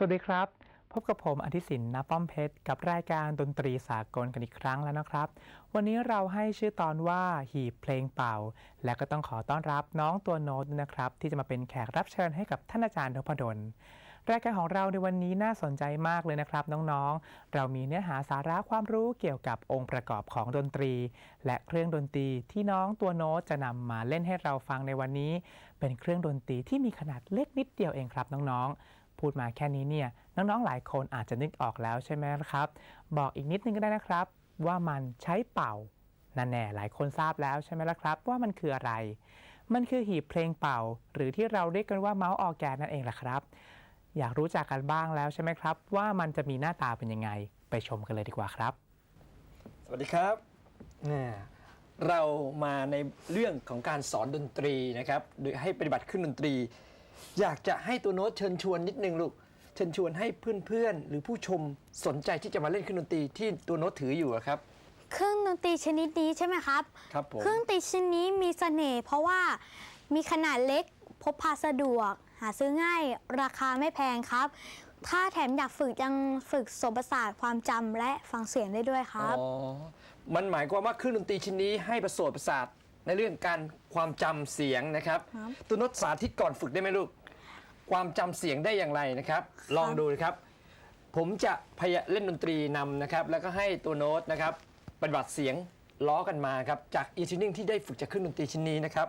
สวัสดีครับ พบกับผมอธิสินณป้อมเพชร กับรายการดนตรีสากลกันอีกครั้งแล้วนะครับ วันนี้เราให้ชื่อตอนว่าหีบเพลงเป่า และก็ต้องขอต้อนรับน้องตัวโน้ตนะครับ ที่จะมาเป็นแขกรับเชิญให้กับท่านอาจารย์นพดลรายการของเราในวันนี้น่าสนใจมากเลยนะครับน้องๆ เรามีเนื้อหาสาระความรู้เกี่ยวกับองค์ประกอบของดนตรี และเครื่องดนตรีที่น้องตัวโน้ตจะนำมาเล่นให้เราฟังในวันนี้ เป็นเครื่องดนตรีที่มีขนาดเล็กนิดเดียวเองครับน้องๆ พูดมาแค่นี้เนี่ยน้องๆหลายคนอาจจะนึกออกแล้วใช่ไหมครับ บอกอีกนิดนึงก็ได้นะครับ ว่ามันใช้เป่านั่นแน่หลายคนทราบแล้วใช่ไหมล่ะครับ ว่ามันคืออะไร มันคือหีบเพลงเป่า หรือที่เราเรียกกันว่าเมาส์ออแกนนั่นเองล่ะครับ อยากรู้จักกันบ้างแล้วใช่ไหมครับ ว่ามันจะมีหน้าตาเป็นยังไงไปชมกันเลยดีกว่าครับ สวัสดีครับอ่าเรามาในเรื่องของการสอนดนตรีนะครับโดยให้ปฏิบัติเครื่องดนตรี อยากจะให้ตัวโน้ตเชิญชวนนิดนึงลูก เชิญชวนให้เพื่อนๆ หรือผู้ชมสนใจที่จะมาเล่นเครื่องดนตรีที่ตัวโน้ตถืออยู่อะครับ เครื่องดนตรีชนิดนี้ใช่ไหมครับ ครับผม เครื่องดนตรีชนิดนี้มีเสน่ห์เพราะว่ามีขนาดเล็กพกพาสะดวก หาซื้อง่ายราคาไม่แพงครับ ถ้าแถมอยากฝึกยังฝึกสมประสาทความจำและฟังเสียงได้ด้วยครับ อ๋อ มันหมายความว่าเครื่องดนตรีชิ้นนี้ให้ประสบประสาทในเรื่องการความจำเสียงนะครับ ครับ ตัวโน้ตสาธิตก่อนฝึกได้ไหมลูก ความจำเสียงได้อย่างไรนะครับ ลองดูนะครับ ผมจะพยายามเล่นดนตรีนำนะครับ แล้วก็ให้ตัวโน้ตนะครับปฏิบัติเสียงล้อกันมาครับ จากอีทินิ่งที่ได้ฝึกจากเครื่องดนตรีชิ้นนี้นะครับ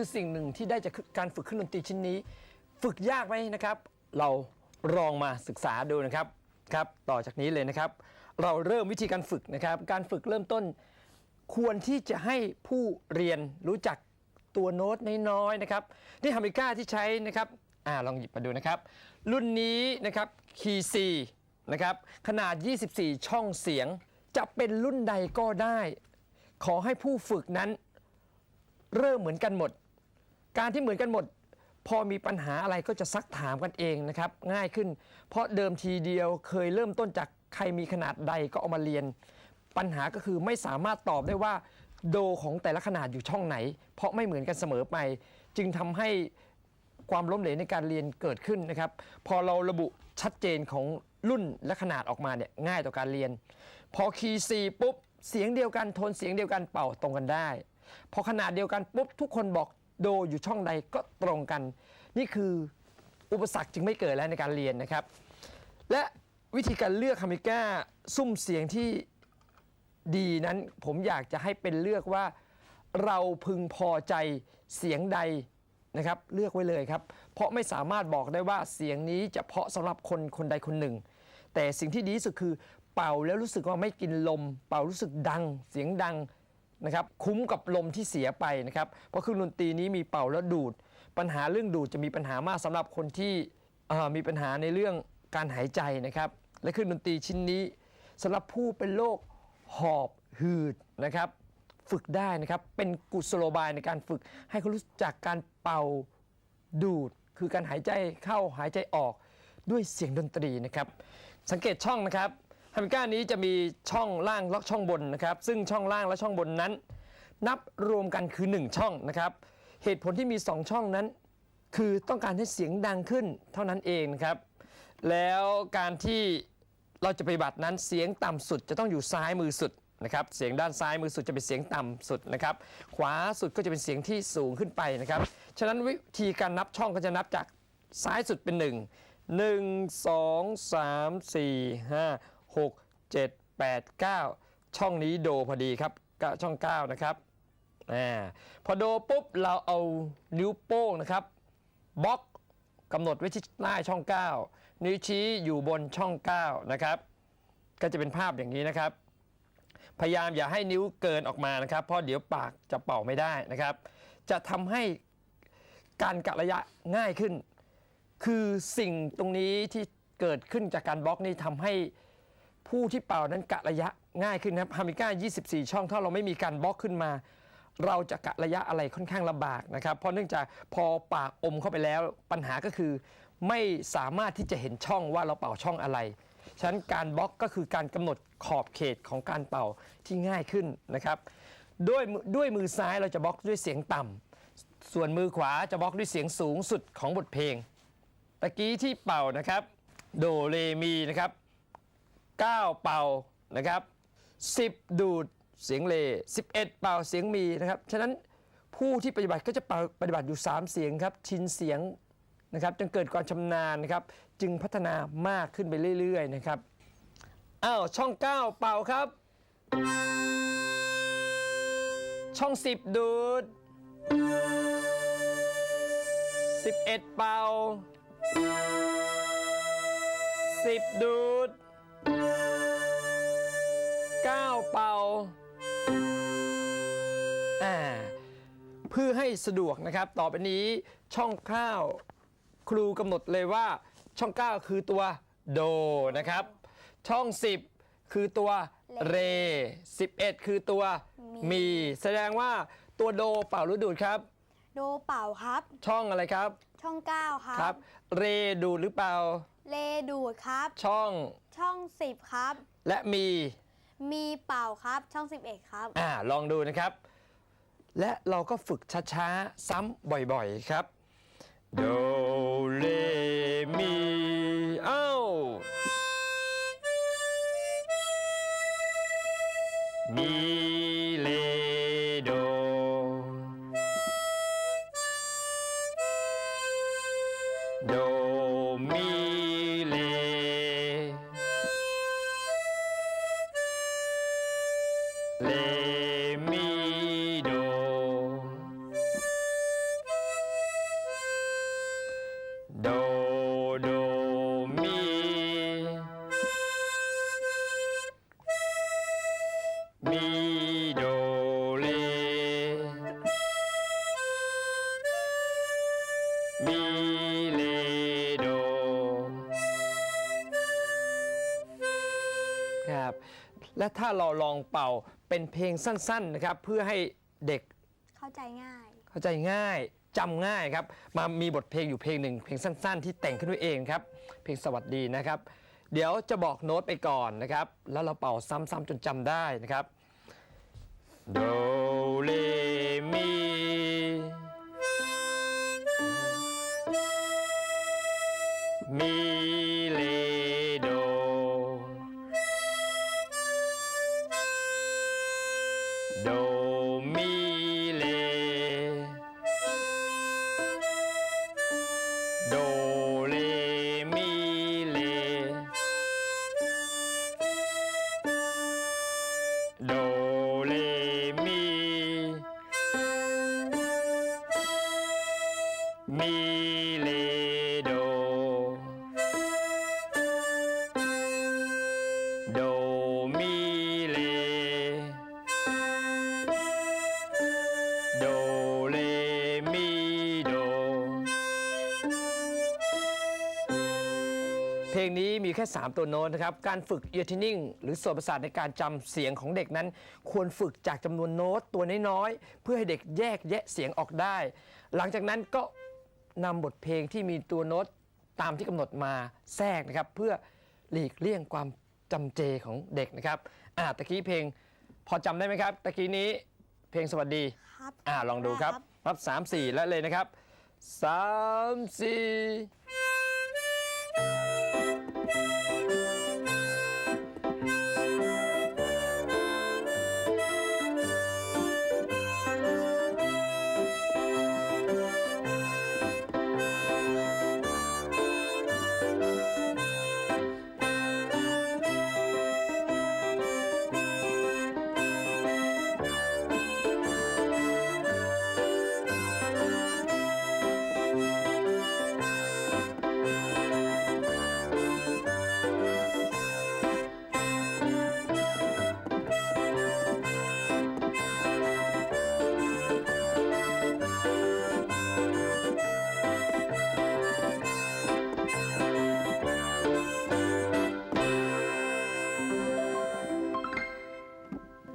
คือสิ่งหนึ่งที่ได้จากการฝึกเครื่องดนตรีชิ้นนี้ ฝึกยากไหมนะครับ เราลองมาศึกษาดูนะครับครับ ต่อจากนี้เลยนะครับ เราเริ่มวิธีการฝึกนะครับ การฝึกเริ่มต้น ควรที่จะให้ผู้เรียนรู้จักตัวโน้ตน้อยๆนะครับนี่ฮาร์มิก้าที่ใช้นะครับอ่าลองหยิบมาดูนะครับ รุ่นนี้นะครับคีซีนะครับขนาด 24 ช่องเสียง จะเป็นรุ่นใดก็ได้ ขอให้ผู้ฝึกนั้น เริ่มเหมือนกันหมด การที่เหมือนกันหมด พอมีปัญหาอะไรก็จะซักถามกันเองนะครับ ง่ายขึ้น เพราะเดิมทีเดียวเคยเริ่มต้นจากใครมีขนาดใดก็เอามาเรียน ปัญหาก็คือไม่สามารถตอบได้ว่า โดของแต่ละขนาดอยู่ช่องไหน เพราะไม่เหมือนกันเสมอไป จึงทำให้ความล้มเหลวในการเรียนเกิดขึ้นนะครับ พอเราระบุชัดเจนของรุ่นและขนาดออกมาเนี่ยง่ายต่อการเรียน พอคีย์ซีปุ๊บเสียงเดียวกันโทนเสียงเดียวกันเป่าตรงกันได้ พอขนาดเดียวกันปุ๊บทุกคนบอก โดอยู่ช่องใดก็ตรงกัน นี่คืออุปสรรคจึงไม่เกิดแล้วในการเรียนนะครับ และวิธีการเลือกคามิก้าซุ้มเสียงที่ดีนั้นผมอยากจะให้เป็นเลือกว่าเราพึงพอใจเสียงใดนะครับ เลือกไว้เลยครับ เพราะไม่สามารถบอกได้ว่าเสียงนี้จะเพาะสำหรับคนคนใดคนหนึ่ง แต่สิ่งที่ดีที่สุดคือเป่าแล้วรู้สึกว่าไม่กินลม เป่ารู้สึกดัง เสียงดัง นะครับคุ้มกับลมที่เสียไปนะครับเพราะเครื่องดนตรีนี้มีเป่าแล้วดูด ปัญหาเรื่องดูดจะมีปัญหามากสำหรับคนที่มีปัญหาในเรื่องการหายใจนะครับและเครื่องดนตรีชิ้นนี้สำหรับผู้เป็นโรคหอบหืดนะครับฝึกได้นะครับเป็นกุศโลบายในการฝึกให้เขารู้จักการเป่าดูด คือการหายใจเข้าหายใจออกด้วยเสียงดนตรีนะครับ สังเกตช่องนะครับ ฮามิก้านี้จะมีช่องล่างและช่องบนนะครับ ซึ่งช่องล่างและช่องบนนั้น นับรวมกันคือ 1 ช่องนะครับ เหตุผลที่มี 2 ช่องนั้น คือต้องการให้เสียงดังขึ้นเท่านั้นเองนะครับ แล้วการที่เราจะปฏิบัตินั้นเสียงต่ำสุดจะต้องอยู่ซ้ายมือสุดนะครับ เสียงด้านซ้ายมือสุดจะเป็นเสียงต่ำสุดนะครับ ขวาสุดก็จะเป็นเสียงที่สูงขึ้นไปนะครับ ฉะนั้นวิธีการนับช่องก็จะนับจากซ้ายสุดเป็น 1 1 2 3 4 5 6 7 8 9 ช่องนี้โดพอดีครับช่อง 9 นะครับอพอโดปุ๊บเราเอานิ้วโป้งนะครับบล็อกกำหนดไว้ที่หน้าช่อง 9 นิ้วชี้อยู่บนช่อง 9 นะครับ ก็จะเป็นภาพอย่างนี้นะครับ พยายามอย่าให้นิ้วเกินออกมานะครับ เพราะเดี๋ยวปากจะเป่าไม่ได้นะครับ จะทำให้การกะระยะง่ายขึ้น คือสิ่งตรงนี้ที่เกิดขึ้นจากการบล็อกนี่ทำให้ ผู้ที่เป่านั้นกะระยะง่ายขึ้นนะครับฮามิก้า 24 ช่องถ้าเราไม่มีการบล็อกขึ้นมา เราจะกะระยะอะไรค่อนข้างลำบากนะครับ เพราะเนื่องจากพอปากอมเข้าไปแล้วปัญหาก็คือ ไม่สามารถที่จะเห็นช่องว่าเราเป่าช่องอะไร ฉะนั้นการบล็อกก็คือการกำหนดขอบเขตของการเป่าที่ง่ายขึ้นนะครับ ด้วยด้วยมือซ้ายเราจะบล็อกด้วยเสียงต่ำส่วนมือขวาจะบล็อกด้วยเสียงสูงสุดของบทเพลงตะกี้ที่เป่านะครับ โดเรมีนะครับ 9 เป่านะครับ 10 ดูดเสียงเล 11 เป่าเสียงมีนะครับ ฉะนั้นผู้ที่ปฏิบัติก็จะเป่าปฏิบัติอยู่ 3 เสียงครับ ชินเสียงนะครับจนเกิดความชำนาญนะครับ จึงพัฒนามากขึ้นไปเรื่อยๆนะครับอ้าวช่อง 9 เป่าครับ ช่อง 10 ดูด 11 เป่า 10 ดูด เพื่อให้สะดวกนะครับ ต่อไปนี้ช่องข้าวครูกำหนดเลยว่าช่อง 9 คือตัวโดนะครับ ช่อง 10 คือตัวเร 11 คือตัวมี แสดงว่าตัวโดเป่าหรือดูดครับ โดเป่าครับ ช่องอะไรครับช่อง9ครับ ครับ เรดูดหรือเปล่า เลดูดครับ ช่องช่อง10ครับ และมี มีเป่าครับ ช่อง11ครับ อ่าลองดูนะครับ และเราก็ฝึกช้าๆ ซ้ำบ่อยๆ ครับ โดเรมี และถ้าเราลองเป่าเป็นเพลงสั้นๆนะครับเพื่อให้เด็กเข้าใจง่าย เข้าใจง่ายจำง่ายครับ มามีบทเพลงอยู่เพลงหนึ่งเพลงสั้นๆ ที่แต่งขึ้นด้วยเองครับ เพลงสวัสดีนะครับ เดี๋ยวจะบอกโน้ตไปก่อนนะครับ แล้วเราเป่าซ้ำๆจนจำได้นะครับโด โด แค่ 3 ตัวโน้ตนะครับ การฝึก ear tuning หรือส่วนประสาทในการจำเสียงของเด็กนั้น ควรฝึกจากจำนวนโน้ตตัวน้อยๆ เพื่อให้เด็กแยกแยะเสียงออกได้ หลังจากนั้นก็นำบทเพลงที่มีตัวโน้ตตามที่กำหนดมาแทรกนะครับ เพื่อหลีกเลี่ยงความจำเจของเด็กนะครับอ่าตะกี้เพลงพอจำได้ไหมครับตะกี้นี้เพลงสวัสดีครับอ่าลองดูครับรับ 3 4 แล้วเลยนะครับ 3 4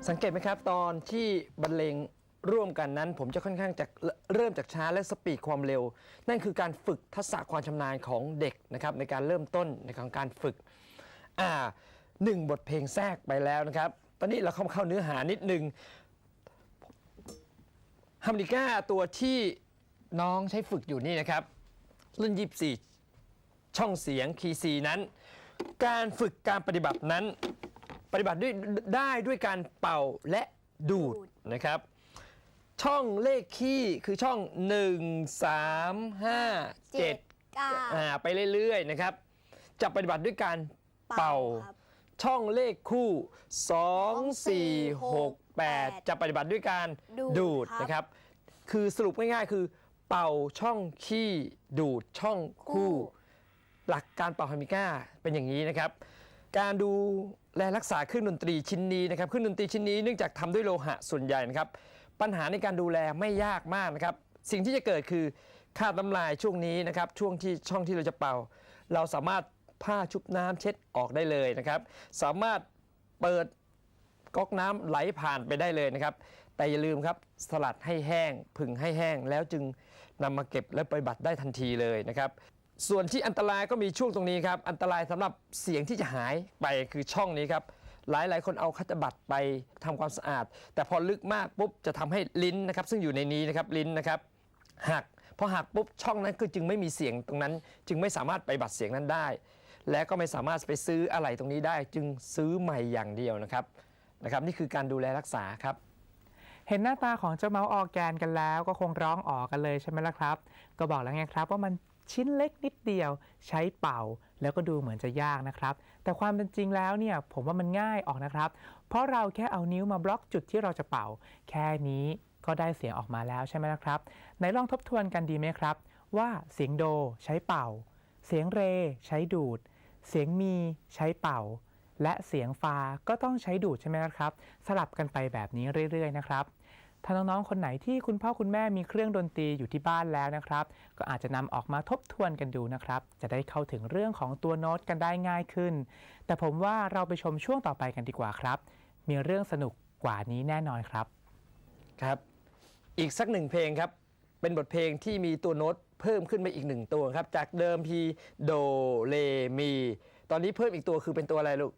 สังเกตไหมครับ ตอนที่บรรเลงร่วมกันนั้น ผมจะค่อนข้างจะเริ่มจากช้าและสปีดความเร็ว นั่นคือการฝึกทักษะความชำนาญของเด็กนะครับในการเริ่มต้นในของการฝึกอ่าหนึ่งบทเพลงแทรกไปแล้วนะครับ ตอนนี้เราเข้าเข้าเนื้อหานิดนึงฮาร์โมนิก้าตัวที่น้องใช้ฝึกอยู่นี่นะครับ รุ่น 24 ช่องเสียงคีซีนั้น การฝึกการปฏิบัตินั้น ปฏิบัติด้วยได้ด้วยการเป่าและดูดดูด นะครับ ช่องเลขคีย์คือช่อง 1 3 5 7เก้าอ่าไปเรื่อยๆนะครับ จะปฏิบัติด้วยการเป่า ครับ ช่องเลขคู่ 2 4 6 8 จะปฏิบัติด้วยการดูดดูดครับ นะครับ คือสรุปง่ายๆ คือ เป่าช่องขี้ดูดช่องคู่ หลักการเป่าฮาร์โมนิก้าเป็นอย่างนี้นะครับ การดูแลรักษาเครื่องดนตรีชิ้นนี้นะครับเครื่องดนตรีชิ้นนี้เนื่องจากทำด้วยโลหะส่วนใหญ่นะครับ ปัญหาในการดูแลไม่ยากมากนะครับ สิ่งที่จะเกิดคือค่าน้ำลายช่วงนี้นะครับ ช่วงที่ช่องที่เราจะเป่า เราสามารถผ้าชุบน้ำเช็ดออกได้เลยนะครับ สามารถเปิดก๊อกน้ำไหลผ่านไปได้เลยนะครับ แต่อย่าลืมครับสลัดให้แห้ง ผึ่งให้แห้งแล้วจึงนำมาเก็บและปฏิบัติได้ทันทีเลยนะครับ ส่วนที่อันตรายก็มีช่วงตรงนี้ครับ อันตรายสำหรับเสียงที่จะหายไปคือช่องนี้ครับ หลายหลายๆคนเอาคัตบัตรไปทำความสะอาด แต่พอลึกมากปุ๊บจะทำให้ลิ้นนะครับ ซึ่งอยู่ในนี้นะครับลิ้นนะครับหักพอหักปุ๊บช่องนั้นก็จึงไม่มีเสียงตรงนั้น จึงไม่สามารถไปบัดเสียงนั้นได้ และก็ไม่สามารถไปซื้ออะไรตรงนี้ได้ จึงซื้อใหม่อย่างเดียวนะครับนะครับ นี่คือการดูแลรักษาครับเห็นหน้าตาของเจ้าเมาส์ออแกนกันแล้วก็คงร้องอ๋อกันเลยใช่ไหมล่ะครับ ก็บอกแล้วไงครับว่ามัน ชิ้นเล็กนิดเดียว ใช้เป่า แล้วก็ดูเหมือนจะยากนะครับ แต่ความเป็นจริงแล้วเนี่ยผมว่ามันง่ายออกนะครับ เพราะเราแค่เอานิ้วมาบล็อกจุดที่เราจะเป่า แค่นี้ก็ได้เสียงออกมาแล้วใช่ไหมล่ะครับไหนลองทบทวนกันดีไหมครับ ว่าเสียงโดใช้เป่า เสียงเร ใช้ดูด เสียงมีใช้เป่า และเสียงฟาก็ต้องใช้ดูดใช่ไหมล่ะครับ สลับกันไปแบบนี้เรื่อยๆนะครับ ถ้าน้องๆ คนไหนที่คุณพ่อคุณแม่มีเครื่องดนตรีอยู่ที่บ้านแล้วนะครับ ก็อาจจะนำออกมาทบทวนกันดูนะครับ จะได้เข้าถึงเรื่องของตัวโน้ตกันได้ง่ายขึ้น แต่ผมว่าเราไปชมช่วงต่อไปกันดีกว่าครับ มีเรื่องสนุกกว่านี้แน่นอนครับ ครับ อีกสักหนึ่งเพลงครับ เป็นบทเพลงที่มีตัวโน้ตเพิ่มขึ้นมาอีกหนึ่งตัวครับ จากเดิมทีโดเลมี ตอนนี้เพิ่มอีกตัวคือเป็นตัวอะไรลูก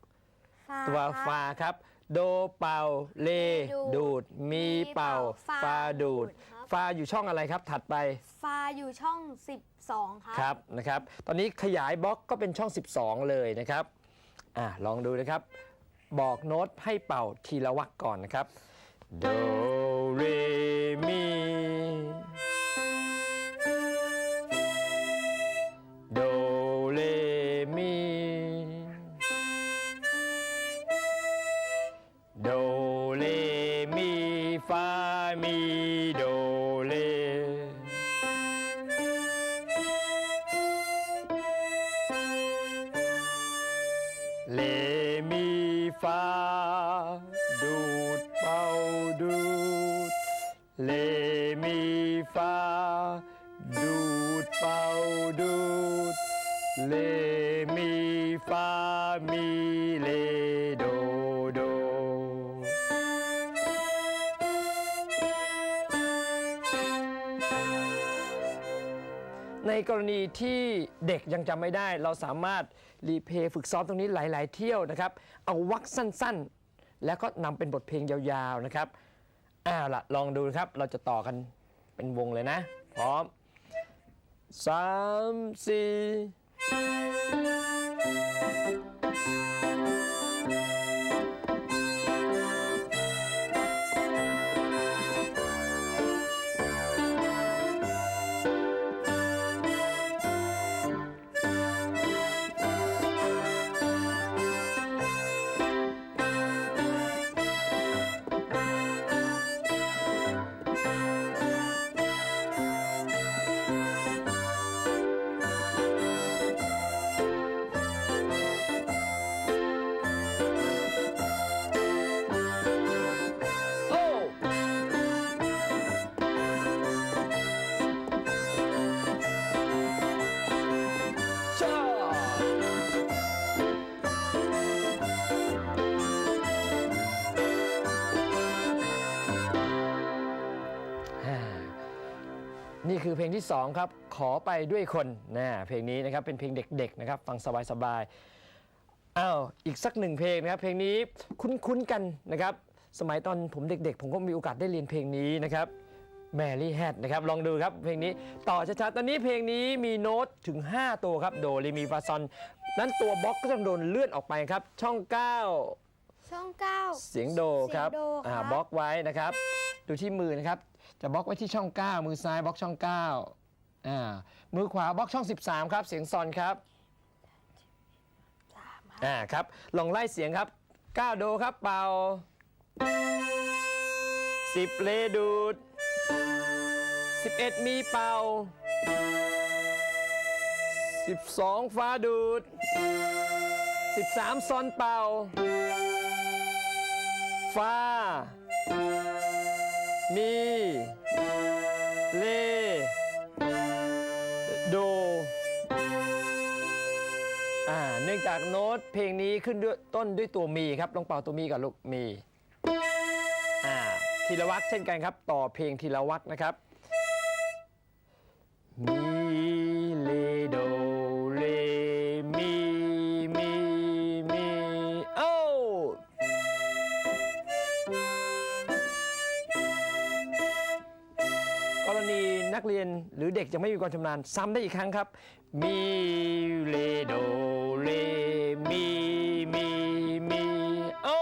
ตัวครับฟาครับ โดเป่า เล ดูด มีเป่า ฟาดูดครับฟาอยู่ช่องอะไรครับ ถัดไป ฟาอยู่ช่อง 12 ครับ ครับนะครับ ตอนนี้ขยายบล็อกก็เป็นช่อง 12 เลยนะครับ อ่าลองดูนะครับ บอกโน้ตให้เป่าทีละวรรคก่อนนะครับ โด เร มี เลมีฟามีเลโดโด ในกรณีที่เด็กยังจำไม่ได้ เราสามารถรีเพย์ฝึกซ้อมตรงนี้หลาย ๆ เที่ยวนะครับ เอาวักสั้น ๆ แล้วก็นำเป็นบทเพลงยาว ๆ นะครับอ้าวละลองดูครับ เราจะต่อกันเป็นวงเลยนะ พร้อมสามสี่ なるほど。 คือเพลงที่สองครับ ขอไปด้วยคนนะเพลงนี้นะครับเป็นเพลงเด็กๆนะครับฟังสบายๆอ้าวอีกสักหนึ่งเพลงนะครับ เพลงนี้คุ้นๆกันนะครับ สมัยตอนผมเด็กๆ ผมก็มีโอกาสได้เรียนเพลงนี้นะครับแมรี่แฮดนะครับลองดูครับเพลงนี้ต่อช้าๆตอนนี้เพลงนี้มีโน้ตถึง 5 ตัวครับ โดเรมีฟาซอนนั้นตัวบล็อกก็ต้องโดนเลื่อนออกไปครับ ช่อง 9 ช่องเก้าเสียงโดครับเสียงโดครับอ่าบล็อกไว้นะครับ ดูที่มือนะครับ จะบล็อกไว้ที่ช่อง 9 มือซ้ายบล็อกช่อง9อ่ามือขวาบล็อกช่อง 13 ครับ เสียงซอนครับอ่าครับลองไล่เสียงครับ9โดครับเป่า 10 เลดูด 11 มีเป่า 12 ฟ้าดูด 13 ซอนเป่า ฟ้า มีเลโดอ่าเนื่องจากโน้ตเพลงนี้ขึ้นด้วยต้นด้วยตัวมีครับลองเป่าตัวมีก่อนลูกมีอ่าทีละวักเช่นกันครับ ต่อเพลงทีละวักนะครับมี เรียนหรือเด็กยังไม่มีความชำนาญซ้ำได้อีกครั้งครับมีเลโดเลมีมีมีโอ้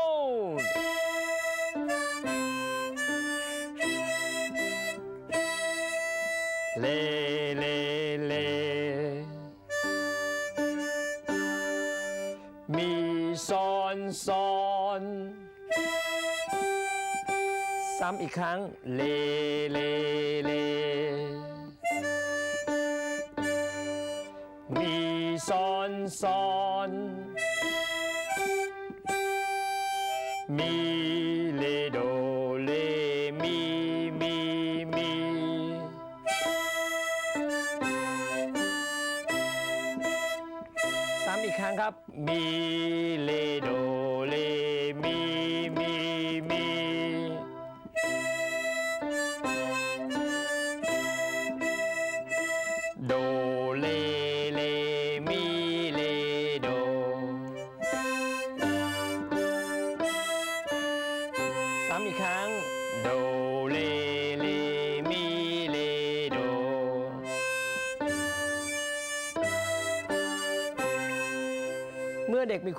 เลเลเลมีซอนซอนซ้ำอีกครั้งเลเลเล อีกครั้งครับ มีเลโด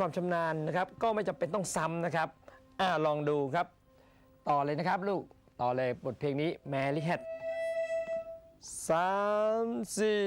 ความชำนาญนะครับ ก็ไม่จำเป็นต้องซ้ำนะครับอ่าลองดูครับ ต่อเลยนะครับลูกต่อเลยบทเพลงนี้ Mary Had สามสี่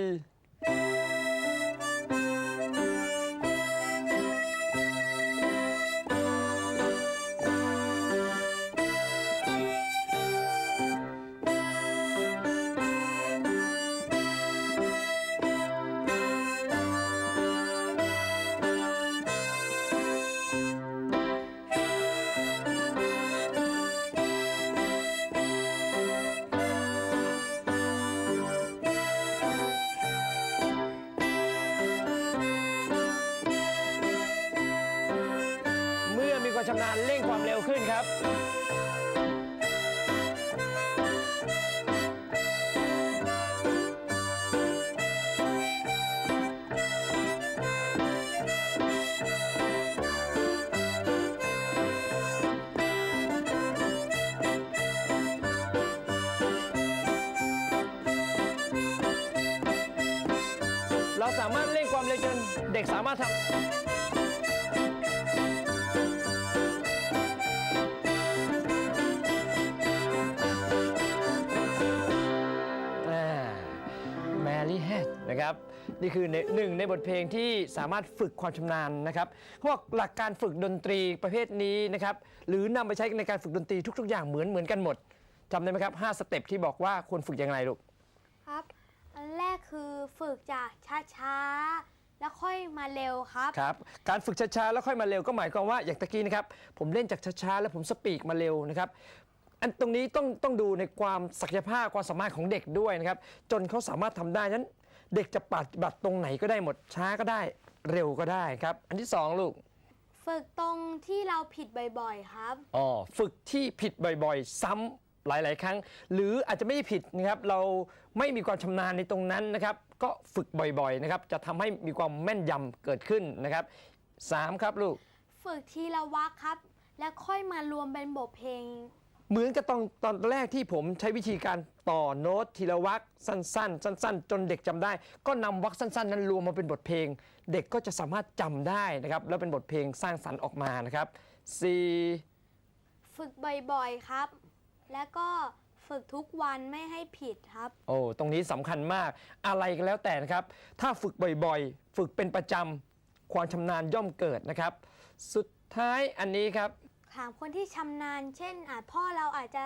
ด็กสามารถทำแมรี่แฮดนะครับนี่คือในหนึ่งในบทเพลงที่สามารถฝึกความชำนาญนะครับเขาบอกหลักการฝึกดนตรีประเภทนี้นะครับหรือนำไปใช้ในการฝึกดนตรีทุก ๆ อย่างเหมือนเหมือนกันหมดจำได้ไหมครับ5สเต็ปที่บอกว่าควรฝึกอย่างไรลูกครับ อันแรกคือฝึกจากช้าๆ แล้วค่อยมาเร็วครับ ครับ การฝึกช้าๆแล้วค่อยมาเร็วก็หมายความว่าอย่างตะกี้นะครับ ผมเล่นจากช้าๆแล้วผมสปีกมาเร็วนะครับอันตรงนี้ต้องต้องดูในความศักยภาพความสามารถของเด็กด้วยนะครับ จนเขาสามารถทำได้ฉะนั้น เด็กจะปฏิบัติตรงไหนก็ได้หมดช้าก็ได้เร็วก็ได้ครับ อันที่สองลูก ฝึกตรงที่เราผิดบ่อยๆ ครับอ๋อฝึกที่ผิดบ่อยๆ ซ้ หลาย ๆ ครั้ง หรืออาจจะไม่ได้ผิดนะครับเราไม่มีความชำนาญในตรงนั้นนะครับ ก็ฝึกบ่อย ๆ นะครับ จะทำให้มีความแม่นยำเกิดขึ้นนะครับสามครับลูก ฝึกทีละวรรคครับ แล้วค่อยมารวมเป็นบทเพลง เหมือนกับตอนตอนแรกที่ผมใช้วิธีการต่อโน้ตทีละวรรคสั้น ๆ สั้น ๆ จนเด็กจำได้ ก็นำวรรคสั้น ๆ นั้นรวมมาเป็นบทเพลง เด็กก็จะสามารถจำได้นะครับ แล้วเป็นบทเพลงสร้างสรรค์ออกมานะครับสี่ฝึกบ่อย ๆ ครับ แล้วก็ฝึกทุกวันไม่ให้ผิดครับ โอ้ ตรงนี้สำคัญมาก อะไรก็แล้วแต่นะครับ ถ้าฝึกบ่อยๆ ฝึกเป็นประจำความชำนาญย่อมเกิดนะครับ สุดท้ายอันนี้ครับ ถามคนที่ชำนาญ เช่นอาจพ่อเราอาจจะ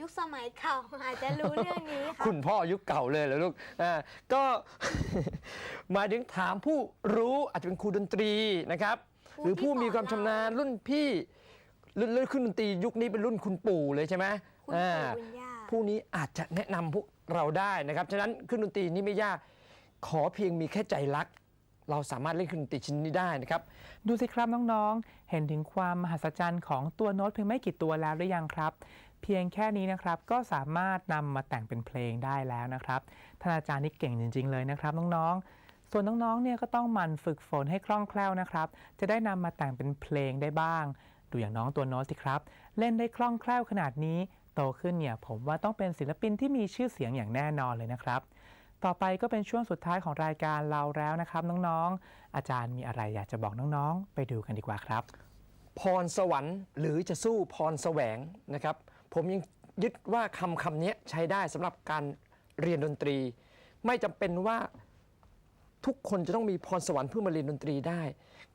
ยุคสมัยเก่า อาจจะรู้เรื่องนี้ครับคุณพ่อยุคเก่าเลยเหรอลูกอ่าก็ หมายถึงถามผู้รู้อาจจะเป็นครูดนตรีนะครับ ครูหรือผู้ที่สอนมีความชำนาญรุ่นพี่รุ่นรุ่นขึ้นดนตรียุคนี้เป็นรุ่นคุณปู่เลยใช่ไหม คุณอ่าปู่คุณย่าผู้นี้อาจจะแนะนำพวกเราได้นะครับ ฉะนั้นขึ้นดนตรีนี่ไม่ยาก ขอเพียงมีแค่ใจรัก เราสามารถเล่นขึ้นดนตรีชิ้นนี้ได้นะครับ ดูสิครับน้องๆ เห็นถึงความมหัศจรรย์ของตัวโน้ตเพียงไม่กี่ตัวแล้วหรือยังครับ เพียงแค่นี้นะครับก็สามารถนำมาแต่งเป็นเพลงได้แล้วนะครับท่านอาจารย์นี่เก่งจริง ๆ เลยนะครับน้องๆ ส่วนน้องๆ เนี่ยก็ต้องหมั่นฝึกฝนให้คล่องแคล่วนะครับ จะได้นำมาแต่งเป็นเพลงได้บ้าง ดูอย่างน้องตัวโน้ตสิครับ เล่นได้คล่องแคล่วขนาดนี้ โตขึ้นเนี่ยผมว่าต้องเป็นศิลปินที่มีชื่อเสียงอย่างแน่นอนเลยนะครับ ต่อไปก็เป็นช่วงสุดท้ายของรายการเราแล้วนะครับ น้องๆ อาจารย์มีอะไรอยากจะบอกน้องๆ ไปดูกันดีกว่าครับ พรสวรรค์หรือจะสู้พรแสวงนะครับ ผมยังยึดว่าคำคำนี้ใช้ได้สำหรับการเรียนดนตรี ไม่จำเป็นว่าทุกคนจะต้องมีพรสวรรค์เพื่อมาเรียนดนตรีได้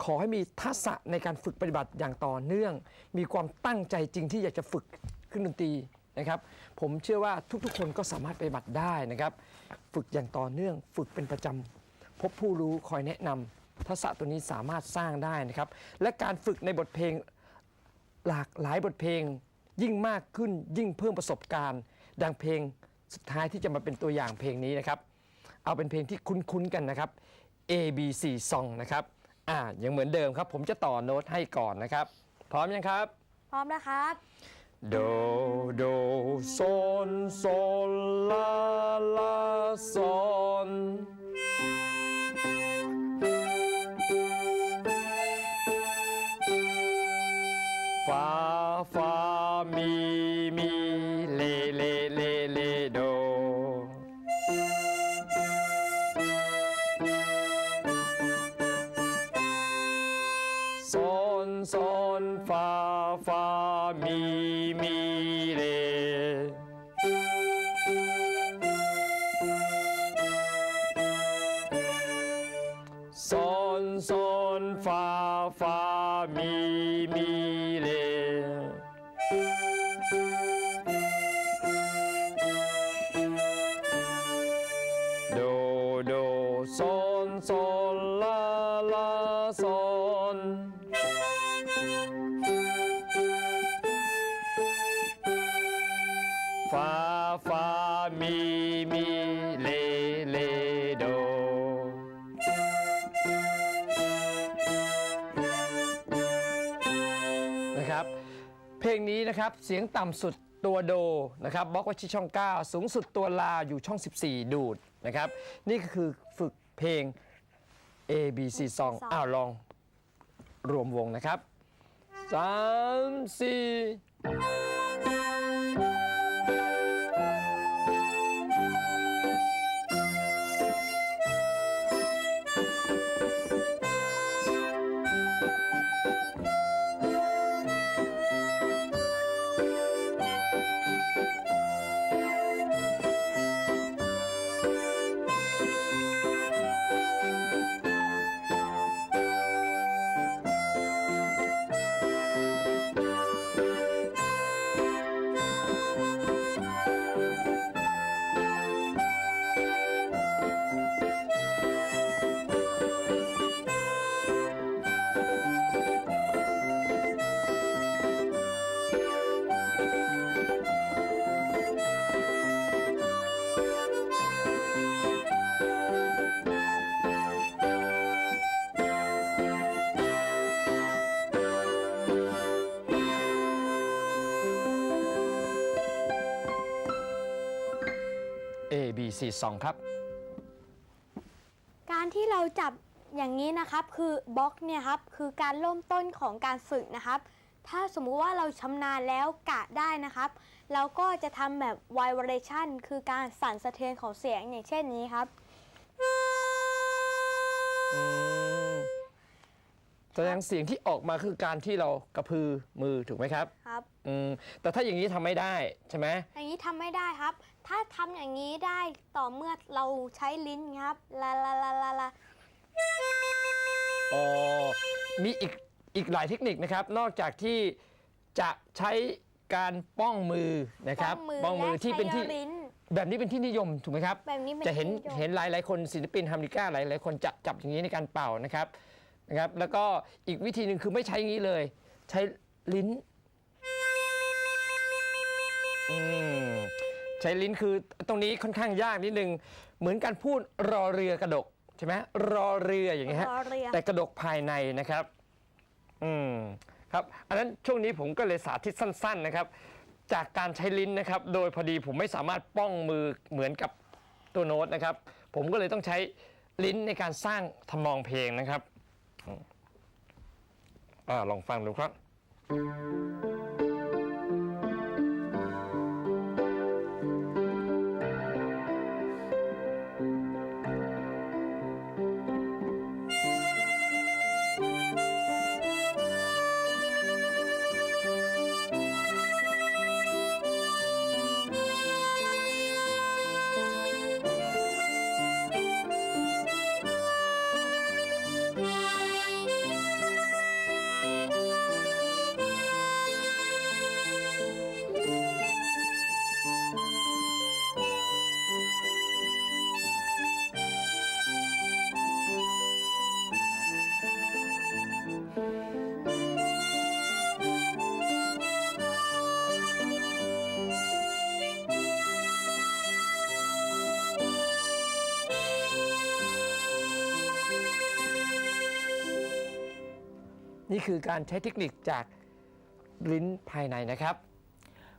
ขอให้มีทักษะในการฝึกปฏิบัติอย่างต่อเนื่อง มีความตั้งใจจริงที่อยากจะฝึก ขึ้นดนตรีนะครับ ผมเชื่อว่าทุกๆ คนก็สามารถไปบัติได้นะครับ ฝึกอย่างต่อเนื่อง ฝึกเป็นประจำพบผู้รู้คอยแนะนำทักษะตัวนี้สามารถสร้างได้นะครับ และการฝึกในบทเพลงหลากหลายบทเพลงยิ่งมากขึ้นยิ่งเพิ่มประสบการณ์ ดังเพลงสุดท้ายที่จะมาเป็นตัวอย่างเพลงนี้นะครับ เอาเป็นเพลงที่คุ้นๆกันนะครับ A B C Song นะครับอ่ายังเหมือนเดิมครับ ผมจะต่อโน้ตให้ก่อนนะครับ พร้อมยังครับ พร้อมนะครับ โดโดโซน เสียงต่ำสุดตัวโดนะครับบล็อกไว้ที่ช่อง 9 สูงสุดตัวลาอยู่ช่อง 14 ดูดนะครับ นี่ก็คือฝึกเพลง A B C song อ้าวลองรวมวงนะครับ 3 4 4 2 ครับ การที่เราจับอย่างนี้นะครับคือบล็อกเนี่ยครับคือการเริ่มต้นของการฝึกนะครับ ถ้าสมมุติว่าเราชำนาญแล้วกะได้นะครับ เราก็จะทำแบบ vibration คือการสั่นสะเทือนของเสียงอย่างเช่นนี้ครับ แสดงเสียงที่ออกมาคือการที่เรากระพือมือถูกไหมครับครับ อืมแต่ถ้าอย่างนี้ทำไม่ได้ใช่ไหมอย่างนี้ทำไม่ได้ครับ ถ้าทำอย่างนี้ได้ต่อเมื่อเราใช้ลิ้นครับลาลาลาลาลาอ๋อมีอีกอีกหลายเทคนิคนะครับ นอกจากที่จะใช้การป้องมือนะครับป้องมือที่และเป็นที่ใช้ลิ้นแบบนี้เป็นที่นิยมถูกไหมครับ แบบนี้เป็นจะเห็นที่ยมเห็นหลายหลายๆคนศิลปินฮาร์โมนิก้าหลายหลายๆคนจะจับอย่างนี้ในการเป่านะครับ นะครับแล้วก็อีกวิธีหนึ่งคือไม่ใช้อย่างนี้เลย ใช้ลิ้นอืมใช้ลิ้นคือตรงนี้ค่อนข้างยากนิดนึง เหมือนการพูดรอเรือกระดกใช่ไหมรอเรืออย่างเงี้ยฮะรอเรือ แต่กระดกภายในนะครับ อืมครับอันนั้นช่วงนี้ผมก็เลยสาธิตสั้น ๆนะครับ จากการใช้ลิ้นนะครับ โดยพอดีผมไม่สามารถป้องมือเหมือนกับตัวโน้ตนะครับ ผมก็เลยต้องใช้ลิ้นในการสร้างทำนองเพลงนะครับอืม อ่าลองฟังดูครับ นี่คือการใช้เทคนิคจากลิ้นภายในนะครับ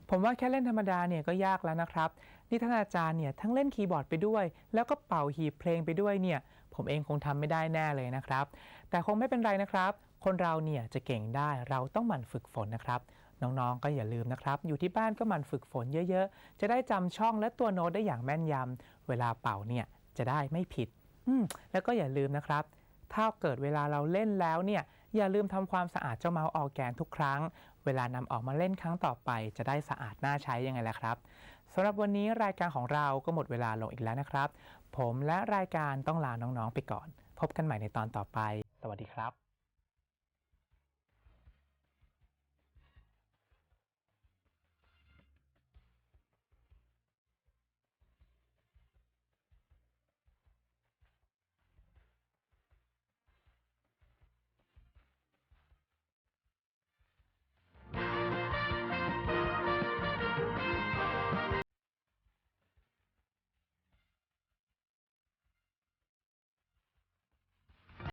ผมว่าแค่เล่นธรรมดาเนี่ยก็ยากแล้วนะครับ นี่ท่านอาจารย์เนี่ยทั้งเล่นคีย์บอร์ดไปด้วย แล้วก็เป่าหีบเพลงไปด้วยเนี่ย ผมเองคงทำไม่ได้แน่เลยนะครับ แต่คงไม่เป็นไรนะครับ คนเราเนี่ยจะเก่งได้เราต้องหมั่นฝึกฝนนะครับน้องๆ ก็อย่าลืมนะครับ อยู่ที่บ้านก็หมั่นฝึกฝนเยอะๆ จะได้จำช่องและตัวโน้ตได้อย่างแม่นยำเวลาเป่าเนี่ยจะได้ไม่ผิด อืมแล้วก็อย่าลืมนะครับ ถ้าเกิดเวลาเราเล่นแล้วเนี่ย อย่าลืมทำความสะอาดเจ้าเมาส์ออแกนทุกครั้ง เวลานำออกมาเล่นครั้งต่อไป จะได้สะอาดน่าใช้ยังไงล่ะครับสำหรับวันนี้รายการของเราก็หมดเวลาลงอีกแล้วนะครับ ผมและรายการต้องลาน้องๆไปก่อน พบกันใหม่ในตอนต่อไป สวัสดีครับ